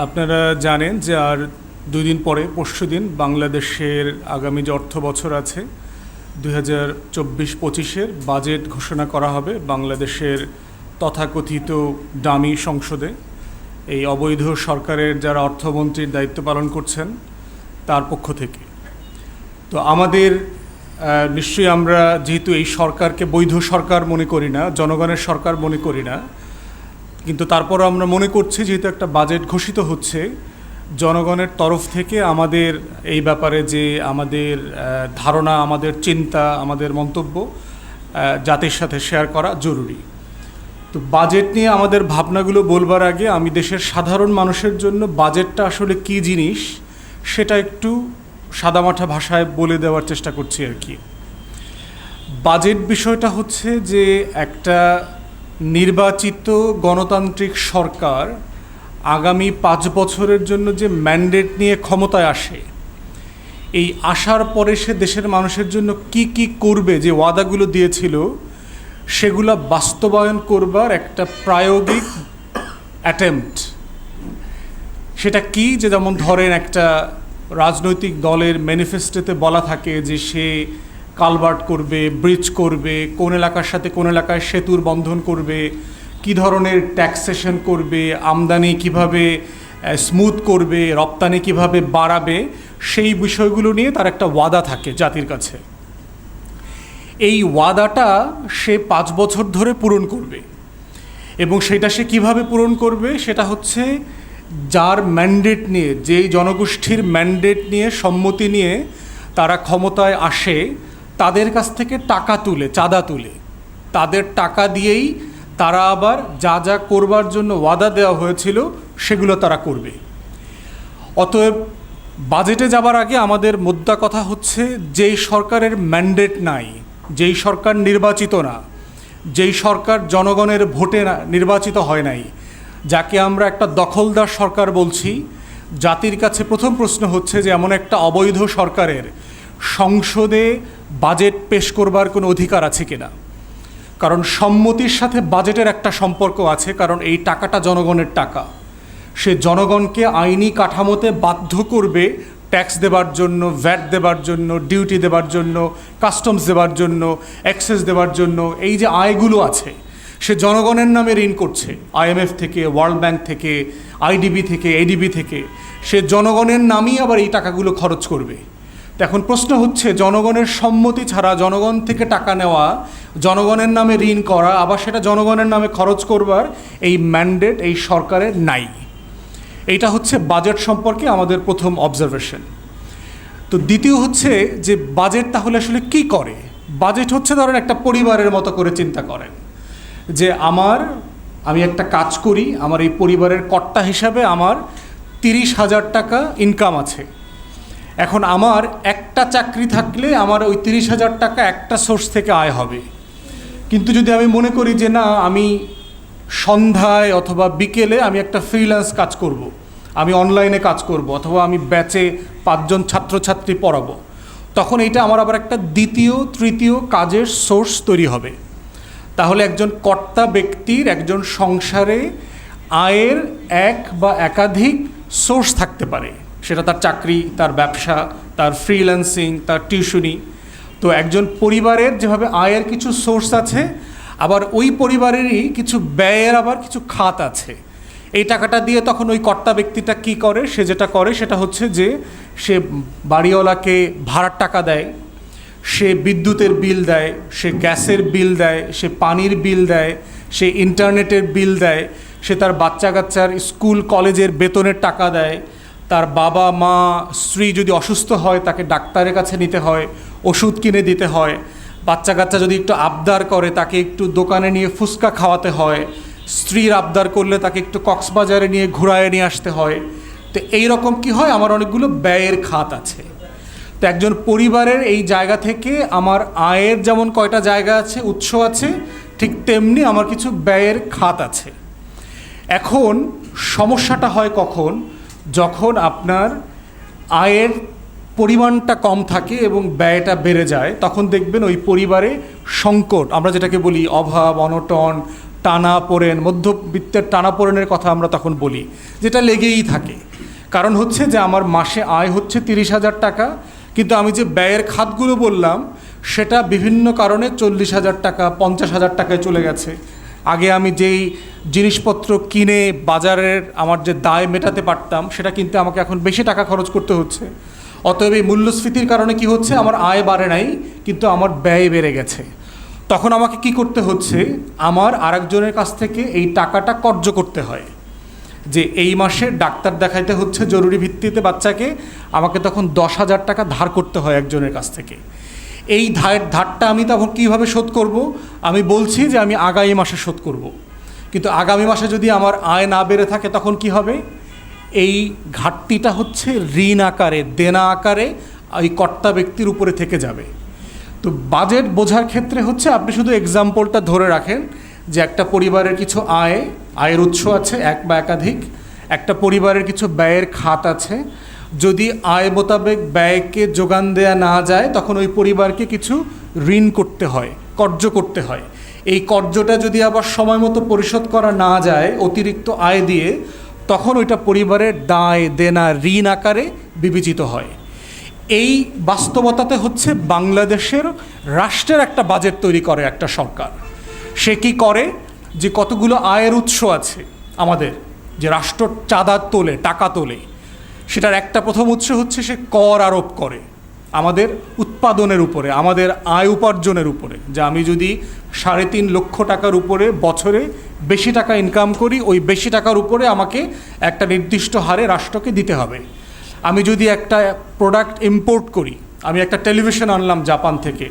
আপনারা জানেন যে আর দুই দিন পরে, পরশু দিন বাংলাদেশের আগামী যে অর্থ বছর আছে, দুই হাজার চব্বিশ পঁচিশের বাজেট ঘোষণা করা হবে বাংলাদেশের তথাকথিত ডামি সংসদে। এই অবৈধ সরকারের যারা অর্থমন্ত্রীর দায়িত্ব পালন করছেন, তার পক্ষ থেকে। তো আমাদের নিশ্চয়ই আমরা যেহেতু এই সরকারকে বৈধ সরকার মনে করি না, জনগণের সরকার মনে করি না কিন্তু তারপরও আমরা মনে করছি যেহেতু একটা বাজেট ঘোষিত হচ্ছে, জনগণের তরফ থেকে আমাদের এই ব্যাপারে যে আমাদের ধারণা, আমাদের চিন্তা, আমাদের মন্তব্য জাতির সাথে শেয়ার করা জরুরি। তো বাজেট নিয়ে আমাদের ভাবনাগুলো বলবার আগে আমি দেশের সাধারণ মানুষের জন্য বাজেটটা আসলে কী জিনিস, সেটা একটু সাদামাঠা ভাষায় বলে দেওয়ার চেষ্টা করছি আর কি। বাজেট বিষয়টা হচ্ছে যে একটা নির্বাচিত গণতান্ত্রিক সরকার আগামী পাঁচ বছরের জন্য যে ম্যান্ডেট নিয়ে ক্ষমতায় আসে, এই আসার পরে সে দেশের মানুষের জন্য কি কি করবে, যে ওয়াদাগুলো দিয়েছিল, সেগুলা বাস্তবায়ন করবার একটা প্রায়োগিক অ্যাটেম্পট সেটা কি? যে যেমন ধরেন একটা রাজনৈতিক দলের ম্যানিফেস্টোতে বলা থাকে যে সে কালভার্ট করবে, ব্রিজ করবে, কোন এলাকার সাথে কোন এলাকায় সেতুর বন্ধন করবে, কি ধরনের ট্যাক্সেশন করবে, আমদানি কীভাবে স্মুথ করবে, রপ্তানি কীভাবে বাড়াবে, সেই বিষয়গুলো নিয়ে তার একটা ওয়াদা থাকে জাতির কাছে। এই ওয়াদাটা সে পাঁচ বছর ধরে পূরণ করবে। এবং সেটা সে কীভাবে পূরণ করবে, সেটা হচ্ছে যার ম্যান্ডেট নিয়ে, যেই জনগোষ্ঠীর ম্যান্ডেট নিয়ে সম্মতি নিয়ে তারা ক্ষমতায় আসে তাদের কাছ থেকে টাকা তুলে, চাঁদা তুলে। তাদের টাকা দিয়েই তারা আবার যা যা করবার জন্য ওয়াদা দেওয়া হয়েছিল, সেগুলো তারা করবে। অতএব বাজেটে যাবার আগে আমাদের মুদ্রা কথা হচ্ছে, যেই সরকারের ম্যান্ডেট নাই, যেই সরকার নির্বাচিত না, যেই সরকার জনগণের ভোটে নির্বাচিত হয় নাই, যাকে আমরা একটা দখলদার সরকার বলছি। জাতির কাছে প্রথম প্রশ্ন হচ্ছে যে, এমন একটা অবৈধ সরকারের সংসদে বাজেট পেশ করবার কোনো অধিকার আছে কিনা? কারণ সম্মতির সাথে বাজেটের একটা সম্পর্ক আছে, কারণ এই টাকাটা জনগণের টাকা। সে জনগণকে আইনি কাঠামোতে বাধ্য করবে ট্যাক্স দেবার জন্য, ভ্যাট দেবার জন্য, ডিউটি দেবার জন্য, কাস্টমস দেবার জন্য অ্যাক্সেস দেবার জন্য, এই যে আয়গুলো আছে, সে জনগণের নামে ঋণ করছে। আইএমএফ থেকে, ওয়ার্ল্ড ব্যাংক থেকে আইডিবি থেকে এডিবি থেকে, সে জনগণের নামই আবার এই টাকাগুলো খরচ করবে। এখন প্রশ্ন হচ্ছে, জনগণের সম্মতি ছাড়া জনগণ থেকে টাকা নেওয়া, জনগণের নামে ঋণ করা, আবার সেটা জনগণের নামে খরচ করবার এই ম্যান্ডেট এই সরকারের নাই। এইটা হচ্ছে বাজেট সম্পর্কে আমাদের প্রথম অবজারভেশন তো দ্বিতীয় হচ্ছে যে বাজেট তাহলে আসলে কি করে? বাজেট হচ্ছে ধরেন একটা পরিবারের মতো করে চিন্তা করেন। যে আমার, আমি একটা কাজ করি, আমার এই পরিবারের কর্তা হিসাবে আমার তিরিশ হাজার টাকা ইনকাম আছে। এখন আমার একটা চাকরি থাকলে আমার ওই তিরিশ হাজার টাকা একটা সোর্স থেকে আয় হবে কিন্তু যদি আমি মনে করি যে না, আমি সন্ধ্যায় অথবা বিকেলে আমি একটা ফ্রিল্যান্স কাজ করব। আমি অনলাইনে কাজ করব, অথবা আমি ব্যাচে পাঁচজন ছাত্রছাত্রী পড়াবো, তখন এটা আমার আবার একটা দ্বিতীয়, তৃতীয় কাজের সোর্স তৈরি হবে তাহলে একজন কর্তা ব্যক্তির, একজন সংসারে আয়ের এক বা একাধিক সোর্স থাকতে পারে সেটা তার চাকরি, তার ব্যবসা, তার ফ্রিল্যান্সিং তার টিউশনি তো একজন পরিবারের যেভাবে আয়ের কিছু সোর্স আছে, আবার ওই পরিবারেরই কিছু ব্যয়ের আবার কিছু খাত আছে। এই টাকাটা দিয়ে তখন ওই কর্তা ব্যক্তিটা কি করে, সে যেটা করে সেটা হচ্ছে যে, সে বাড়িওয়ালাকে ভাড়ার টাকা দেয়, সে বিদ্যুতের বিল দেয়, সে গ্যাসের বিল দেয়, সে পানির বিল দেয়, সে ইন্টারনেটের বিল দেয়, সে তার বাচ্চা কাচ্চার স্কুল, কলেজের বেতনের টাকা দেয় তার বাবা, মা, স্ত্রী যদি অসুস্থ হয়, তাকে ডাক্তারের কাছে নিতে হয়, ওষুধ কিনে দিতে হয়। বাচ্চা কাচ্চা যদি একটু আবদার করে, তাকে একটু দোকানে নিয়ে ফুচকা খাওয়াতে হয়। স্ত্রীর আবদার করলে তাকে একটু কক্সবাজারে নিয়ে ঘুরায় নিয়ে আসতে হয়। তো এই রকম কি হয়? আমার অনেকগুলো ব্যয়ের খাত আছে। তো একজন পরিবারের এই জায়গা থেকে আমার আয়ের যেমন কয়টা জায়গা আছে, উৎস আছে, ঠিক তেমনি আমার কিছু ব্যয়ের খাত আছে। এখন সমস্যাটা হয় কখন? যখন আপনার আয়ের পরিমাণটা কম থাকে এবং ব্যয়টা বেড়ে যায়, তখন দেখবেন ওই পরিবারে সংকট। আমরা যেটাকে বলি অভাব, অনটন টানা পড়েন মধ্যবিত্তের টানা পড়েনের কথা আমরা তখন বলি, যেটা লেগেই থাকে। কারণ হচ্ছে যে আমার মাসে আয় হচ্ছে তিরিশ হাজার টাকা, কিন্তু আমি যে ব্যয়ের খাতগুলো বললাম, সেটা বিভিন্ন কারণে চল্লিশ হাজার টাকা, পঞ্চাশ হাজার টাকায় চলে গেছে। আগে আমি যেই জিনিসপত্র কিনে বাজারের আমার যে দায় মেটাতে পারতাম, সেটা কিন্তু আমাকে এখন বেশি টাকা খরচ করতে হচ্ছে। অতএব এই মূল্যস্ফীতির কারণে কি হচ্ছে? আমার আয় বাড়ে নাই, কিন্তু আমার ব্যয় বেড়ে গেছে। তখন আমাকে কি করতে হচ্ছে? আমার আরেকজনের কাছ থেকে এই টাকাটা কর্য করতে হয়। যে এই মাসে ডাক্তার দেখাইতে হচ্ছে জরুরি ভিত্তিতে বাচ্চাকে, আমাকে তখন দশ হাজার টাকা ধার করতে হয় একজনের কাছ থেকে। এই ধার, ধারটা আমি তখন কীভাবে শোধ করব? আমি বলছি যে আমি আগামী মাসে শোধ করব। কিন্তু আগামী মাসে যদি আমার আয় না বেড়ে থাকে তখন কি হবে? এই ঘাটতিটা হচ্ছে ঋণ আকারে, দেনা আকারে এই কর্তা ব্যক্তির উপরে থেকে যাবে। তো বাজেট বোঝার ক্ষেত্রে হচ্ছে আপনি শুধু এক্সাম্পলটা ধরে রাখেন যে একটা পরিবারের কিছু আয়, আয়ের উৎস আছে এক বা একাধিক। একটা পরিবারের কিছু ব্যয়ের খাত আছে। যদি আয় মোতাবেক ব্যয়কে যোগান দেয়া না যায়, তখন ওই পরিবারকে কিছু ঋণ করতে হয় কর্য করতে হয়। এই কর্যটা যদি আবার সময় মতো পরিশোধ করা না যায়, অতিরিক্ত আয় দিয়ে, তখন ওইটা পরিবারের দায়, দেনা, ঋণ আকারে বিবেচিত হয়। এই বাস্তবতাতে হচ্ছে বাংলাদেশের রাষ্ট্রের একটা বাজেট তৈরি করে একটা সরকার। সে কি করে? যে কতগুলো আয়ের উৎস আছে আমাদের, যে রাষ্ট্র চাঁদা তোলে, টাকা তোলে। সেটার একটা প্রথম উৎস হচ্ছে সে কর আরোপ করে আমাদের উৎপাদনের উপরে, আমাদের আয় উপার্জনের উপরে। যে আমি যদি সাড়ে তিন লক্ষ টাকার উপরে বছরে বেশি টাকা ইনকাম করি, ওই বেশি টাকার উপরে আমাকে একটা নির্দিষ্ট হারে রাষ্ট্রকে দিতে হবে। আমি যদি একটা প্রোডাক্ট ইম্পোর্ট করি, আমি একটা টেলিভিশন আনলাম জাপান থেকে,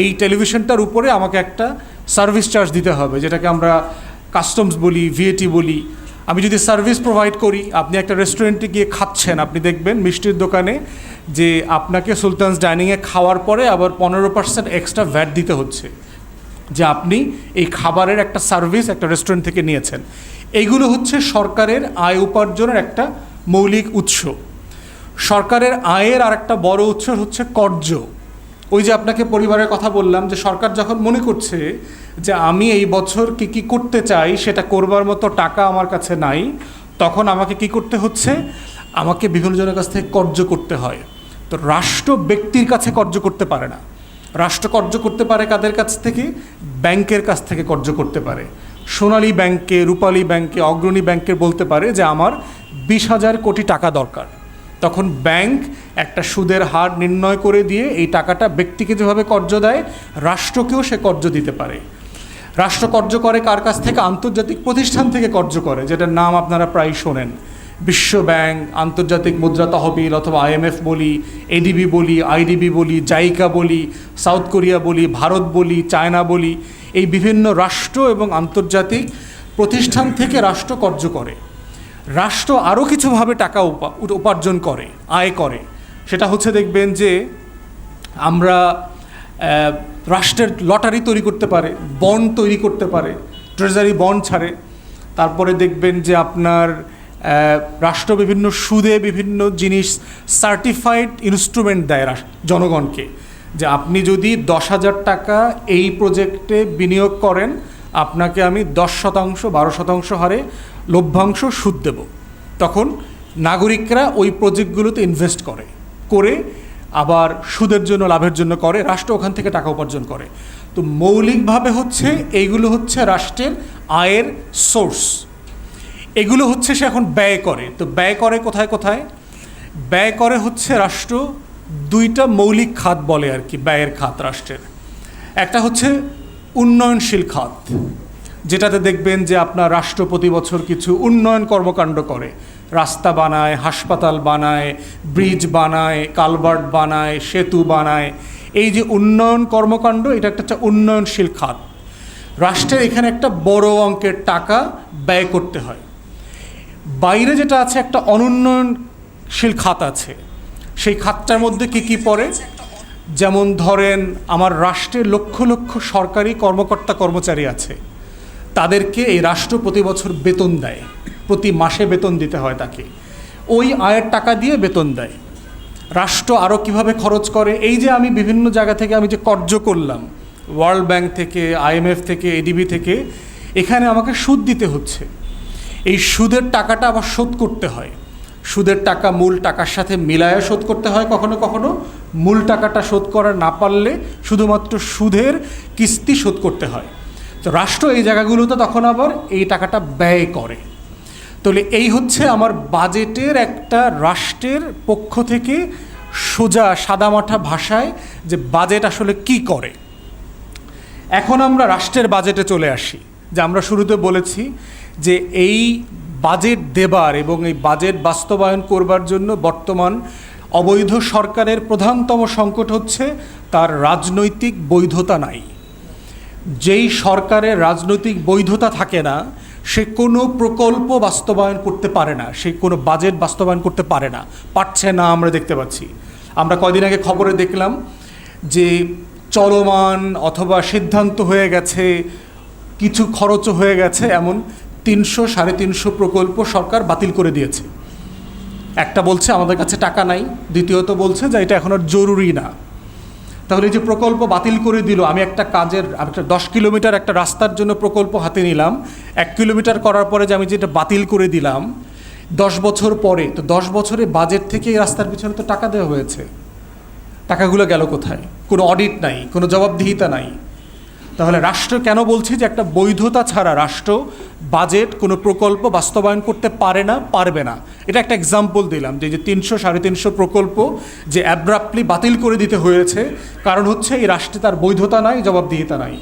এই টেলিভিশনটার উপরে আমাকে একটা সার্ভিস চার্জ দিতে হবে, যেটাকে আমরা কাস্টমস বলি ভিএটি বলি আমি যদি সার্ভিস প্রোভাইড করি, আপনি একটা রেস্টুরেন্টে গিয়ে খাচ্ছেন, আপনি দেখবেন মিষ্টির দোকানে যে আপনাকে সুলতানস ডাইনিংয়ে খাওয়ার পরে আবার পনেরো পার্সেন্ট এক্সট্রা ভ্যাট দিতে হচ্ছে, যে আপনি এই খাবারের একটা সার্ভিস একটা রেস্টুরেন্ট থেকে নিয়েছেন। এইগুলো হচ্ছে সরকারের আয় উপার্জনের একটা মৌলিক উৎস। সরকারের আয়ের আর একটা বড় উৎস হচ্ছে কর্য ওই যে আপনাকে পরিবারের কথা বললাম যে সরকার যখন মনে করছে যে আমি এই বছর কি কি করতে চাই, সেটা করবার মতো টাকা আমার কাছে নাই, তখন আমাকে কি করতে হচ্ছে? আমাকে বিভিন্ন জনের কাছ থেকে কর্য করতে হয়। তো রাষ্ট্র ব্যক্তির কাছে কর্য করতে পারে না। রাষ্ট্র কর্য করতে পারে কাদের কাছ থেকে? ব্যাংকের কাছ থেকে কর্য করতে পারে। সোনালী ব্যাংকে, রূপালী ব্যাংকে, অগ্রণী ব্যাংকের বলতে পারে যে আমার বিশ হাজার কোটি টাকা দরকার। তখন ব্যাংক একটা সুদের হার নির্ণয় করে দিয়ে এই টাকাটা ব্যক্তিকে যেভাবে কর্য দেয়, রাষ্ট্রকেও সে কর্য দিতে পারে। রাষ্ট্র কর্য করে কার কাছ থেকে? আন্তর্জাতিক প্রতিষ্ঠান থেকে কর্য করে, যেটার নাম আপনারা প্রায় শোনেন। বিশ্ব ব্যাংক, আন্তর্জাতিক মুদ্রা তহবিল অথবা আইএমএফ বলি এডিবি বলি আইডিবি বলি, জাইকা বলি, সাউথ কোরিয়া বলি, ভারত বলি, চায়না বলি, এই বিভিন্ন রাষ্ট্র এবং আন্তর্জাতিক প্রতিষ্ঠান থেকে রাষ্ট্র কর্য করে। রাষ্ট্র আরও কিছুভাবে টাকা উপা- উপার্জন করে, আয় করে। সেটা হচ্ছে দেখবেন যে, আমরা রাষ্ট্রের লটারি তৈরি করতে পারে, বন্ড তৈরি করতে পারে, ট্রেজারি বন্ড ছাড়ে। তারপরে দেখবেন যে আপনার রাষ্ট্র বিভিন্ন সুদে বিভিন্ন জিনিস সার্টিফাইড ইনস্ট্রুমেন্ট দেয় জনগণকে। যে আপনি যদি দশ হাজার টাকা এই প্রজেক্টে বিনিয়োগ করেন, আপনাকে আমি দশ শতাংশ, বারো শতাংশ হারে লভ্যাংশ সুদ দেব। তখন নাগরিকরা ওই প্রজেক্টগুলোতে ইনভেস্ট করে করে আবার সুদের জন্য, লাভের জন্য করে, রাষ্ট্র ওখান থেকে টাকা উপার্জন করে। তো মৌলিকভাবে হচ্ছে এইগুলো হচ্ছে রাষ্ট্রের আয়ের সোর্স এগুলো হচ্ছে সে এখন ব্যয় করে। তো ব্যয় করে কোথায় কোথায়? ব্যয় করে হচ্ছে রাষ্ট্র দুইটা মৌলিক খাত বলে আর কি, ব্যয়ের খাত রাষ্ট্রের। একটা হচ্ছে উন্নয়নশীল খাত। যেটাতে দেখবেন যে আপনার রাষ্ট্র প্রতি বছর কিছু উন্নয়ন কর্মকাণ্ড করে। রাস্তা বানায়, হাসপাতাল বানায়, ব্রিজ বানায়, কালভার্ট বানায়, সেতু বানায়। এই যে উন্নয়ন কর্মকাণ্ড, এটা একটা উন্নয়নশীল খাত। রাষ্ট্রের এখানে একটা বড় অঙ্কের টাকা ব্যয় করতে হয়। বাইরে যেটা আছে, একটা অনুন্নয়নশীল খাত আছে। সেই খাতটার মধ্যে কি কি পড়ে? যেমন ধরেন, আমার রাষ্ট্রের লক্ষ লক্ষ সরকারি কর্মকর্তা কর্মচারী আছে। তাদেরকে এই রাষ্ট্র প্রতি বছর বেতন দেয়। প্রতি মাসে বেতন দিতে হয় তাকে। ওই আয়ের টাকা দিয়ে বেতন দেয়। রাষ্ট্র আরও কীভাবে খরচ করে? এই যে আমি বিভিন্ন জায়গা থেকে আমি যে কর্য করলাম, ওয়ার্ল্ড ব্যাংক থেকে আইএমএফ থেকে এডিবি থেকে, এখানে আমাকে সুদ দিতে হচ্ছে। এই সুদের টাকাটা আবার শোধ করতে হয়। সুদের টাকা মূল টাকার সাথে মিলায়ে শোধ করতে হয় কখনো কখনো। মূল টাকাটা শোধ করা না পারলে শুধুমাত্র সুদের কিস্তি শোধ করতে হয়। তো রাষ্ট্র এই জায়গাগুলোতে তখন আবার এই টাকাটা ব্যয় করে। তাহলে এই হচ্ছে আমার বাজেটের একটা রাষ্ট্রের পক্ষ থেকে সোজা সাদামাঠা ভাষায় যে বাজেট আসলে কি করে। এখন আমরা রাষ্ট্রের বাজেটে চলে আসি, যে আমরা শুরুতে বলেছি যে এই বাজেট দেবার এবং এই বাজেট বাস্তবায়ন করবার জন্য বর্তমান অবৈধ সরকারের প্রধানতম সংকট হচ্ছে তার রাজনৈতিক বৈধতা নাই। যেই সরকারের রাজনৈতিক বৈধতা থাকে না, সে কোনো প্রকল্প বাস্তবায়ন করতে পারে না, সে কোনো বাজেট বাস্তবায়ন করতে পারে না, পারছে না আমরা দেখতে পাচ্ছি। আমরা কয়দিন আগে খবরে দেখলাম যে চলমান অথবা সিদ্ধান্ত হয়ে গেছে, কিছু খরচও হয়ে গেছে, এমন তিনশো সাড়ে তিনশো প্রকল্প সরকার বাতিল করে দিয়েছে। একটা বলছে আমাদের কাছে টাকা নাই, দ্বিতীয়ত বলছে যে এটা এখন আর জরুরি না। তাহলে যে প্রকল্প বাতিল করে দিল, আমি একটা কাজের একটা দশ কিলোমিটার একটা রাস্তার জন্য প্রকল্প হাতে নিলাম। এক কিলোমিটার করার পরে যে আমি যেটা বাতিল করে দিলাম, দশ বছর পরে, তো দশ বছরে বাজেট থেকে এই রাস্তার পিছনে তো টাকা দেওয়া হয়েছে। টাকাগুলো গেল কোথায়? কোনো অডিট নাই, কোনো জবাবদিহিতা নাই। তাহলে রাষ্ট্র কেন বলছি যে একটা বৈধতা ছাড়া রাষ্ট্র বাজেট কোনো প্রকল্প বাস্তবায়ন করতে পারে না, পারবে না? এটা একটা এক্সাম্পল দিলাম যে যে তিনশো, সাড়ে তিনশো প্রকল্প যে অ্যাব্রাপ্টলি বাতিল করে দিতে হয়েছে, কারণ হচ্ছে এই রাষ্ট্রে তার বৈধতা নাই, জবাবদিহিতা নাই।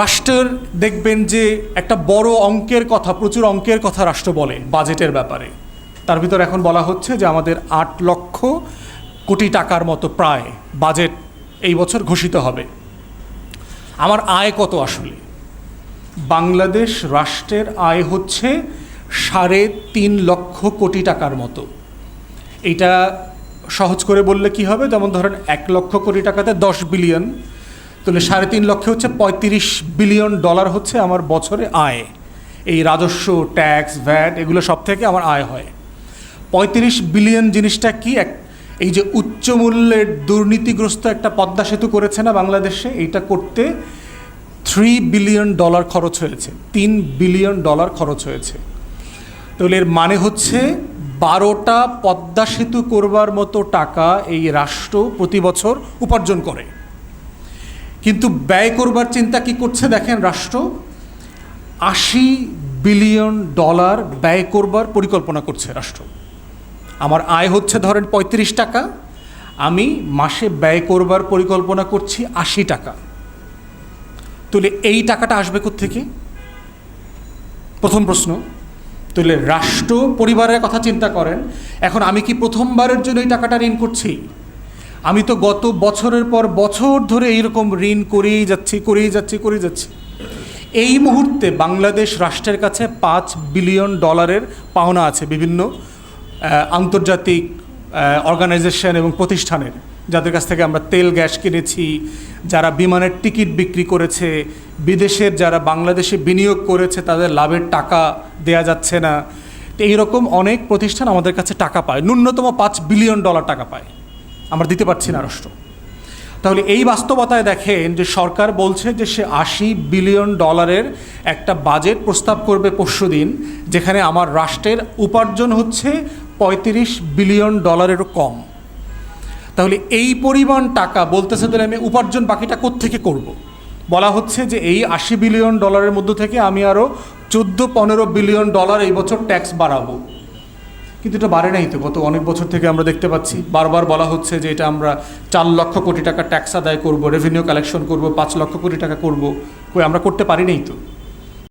রাষ্ট্রের দেখবেন যে একটা বড় অঙ্কের কথা, প্রচুর অঙ্কের কথা রাষ্ট্র বলে বাজেটের ব্যাপারে। তার ভিতর এখন বলা হচ্ছে যে আমাদের আট লক্ষ কোটি টাকার মতো প্রায় বাজেট এই বছর ঘোষিত হবে। আমার আয় কত আসলে? বাংলাদেশ রাষ্ট্রের আয় হচ্ছে সাড়ে তিন লক্ষ কোটি টাকার মতো। এটা সহজ করে বললে কি হবে? যেমন ধরেন এক লক্ষ কোটি টাকাতে দশ বিলিয়ন, তাহলে সাড়ে তিন লক্ষে হচ্ছে পঁয়ত্রিশ বিলিয়ন ডলার হচ্ছে আমার বছরে আয়। এই রাজস্ব, ট্যাক্স, ভ্যাট, এগুলো সব থেকে আমার আয় হয়। পঁয়ত্রিশ বিলিয়ন জিনিসটা কি? এক এই যে উচ্চ মূল্যের দুর্নীতিগ্রস্ত একটা পদ্মা সেতু করেছে না বাংলাদেশে, এইটা করতে থ্রি বিলিয়ন ডলার খরচ হয়েছে, তিন বিলিয়ন ডলার খরচ হয়েছে। তাহলে এর মানে হচ্ছে বারোটা পদ্মা সেতু করবার মতো টাকা এই রাষ্ট্র প্রতি বছর উপার্জন করে। কিন্তু ব্যয় করবার চিন্তা কি করছে দেখেন রাষ্ট্র? আশি বিলিয়ন ডলার ব্যয় করবার পরিকল্পনা করছে রাষ্ট্র। আমার আয় হচ্ছে ধরেন পঁয়ত্রিশ টাকা, আমি মাসে ব্যয় করবার পরিকল্পনা করছি আশি টাকা। তাহলে এই টাকাটা আসবে থেকে প্রথম প্রশ্ন তাহলে রাষ্ট্র পরিবারের কথা চিন্তা করেন, এখন আমি কি প্রথমবারের জন্য এই টাকাটা ঋণ করছি? আমি তো গত বছরের পর বছর ধরে এইরকম ঋণ করেই যাচ্ছি করেই যাচ্ছি করেই যাচ্ছি। এই মুহূর্তে বাংলাদেশ রাষ্ট্রের কাছে পাঁচ বিলিয়ন ডলারের পাওনা আছে বিভিন্ন আন্তর্জাতিক অর্গানাইজেশন এবং প্রতিষ্ঠানের, যাদের কাছ থেকে আমরা তেল, গ্যাস কিনেছি, যারা বিমানের টিকিট বিক্রি করেছে, বিদেশের যারা বাংলাদেশে বিনিয়োগ করেছে, তাদের লাভের টাকা দেয়া যাচ্ছে না। তো এইরকম অনেক প্রতিষ্ঠান আমাদের কাছে টাকা পায়, ন্যূনতম পাঁচ বিলিয়ন ডলার টাকা পায়। আমরা দিতে পারছি না রাষ্ট্র। তাহলে এই বাস্তবতায় দেখেন যে সরকার বলছে যে সে আশি বিলিয়ন ডলারের একটা বাজেট প্রস্তাব করবে পরশু দিন, যেখানে আমার রাষ্ট্রের উপার্জন হচ্ছে পঁয়ত্রিশ বিলিয়ন ডলারেরও কম তাহলে এই পরিমাণ টাকা বলতেছে তাহলে আমি উপার্জন বাকিটা কোত্থেকে করব। বলা হচ্ছে যে এই আশি বিলিয়ন ডলারের মধ্য থেকে আমি আরও চোদ্দ পনেরো বিলিয়ন ডলার এই বছর ট্যাক্স বাড়াবো কিন্তু এটা বাড়ে নাই তো, গত অনেক বছর থেকে আমরা দেখতে পাচ্ছি। বারবার বলা হচ্ছে যে এটা আমরা চার লক্ষ কোটি টাকা ট্যাক্স আদায় করব রেভিনিউ কালেকশন করব, পাঁচ লক্ষ কোটি টাকা করব, কই আমরা করতে পারি নাই তো।